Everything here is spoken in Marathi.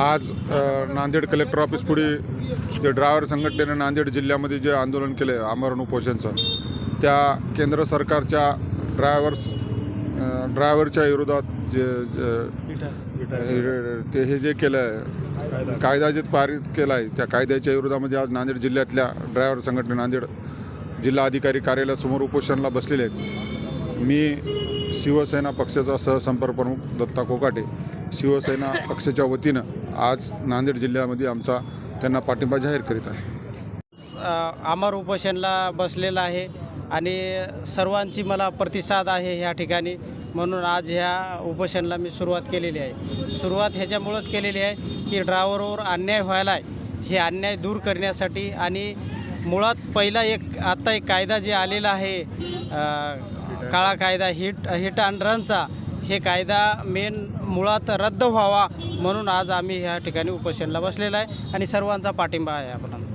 आज नांदेड कलेक्टर ऑफिस पुढे जे ड्रायव्हर संघटनेनं नांदेड जिल्ह्यामध्ये जे आंदोलन केलं आहे आमरण उपोषणचं त्या केंद्र सरकारच्या ड्रायव्हर्स ड्रायव्हरच्या विरोधात जे जे- ते हे जे केलं आहे कायदा जे पारित केला आहे त्या कायद्याच्या विरोधामध्ये आज नांदेड जिल्ह्यातल्या ड्रायव्हर संघटने नांदेड जिल्हा अधिकारी कार्यालयासमोर उपोषणाला बसलेले आहेत. मी शिवसेना पक्षाचा सहसंपर्क प्रमुख दत्ता कोकाटे शिवसेना पक्षाच्या वतीनं आज नांदेड जिल्ह्यामध्ये आमचा त्यांना पाठिंबा जाहीर करीत आहे. अ, अमर उपोषणला बसलेला आहे आणि सर्वांची मला प्रतिसाद आहे ह्या ठिकाणी. म्हणून आज ह्या उपोषणला मी सुरुवात केलेली आहे. सुरुवात ह्याच्यामुळंच केलेली आहे की ड्रायव्हरवर अन्याय व्हायला आहे. हे अन्याय दूर करण्यासाठी आणि मुळात पहिला एक आत्ता एक कायदा जे आलेला आहे काळा कायदा हिट हिट अँड रनचा हे कायदा मेन मुळात रद्द व्हावा म्हणून आज आम्ही ह्या ठिकाणी उपोषणला बसलेला आहे आणि सर्वांचा पाठिंबा आहे आपल्याला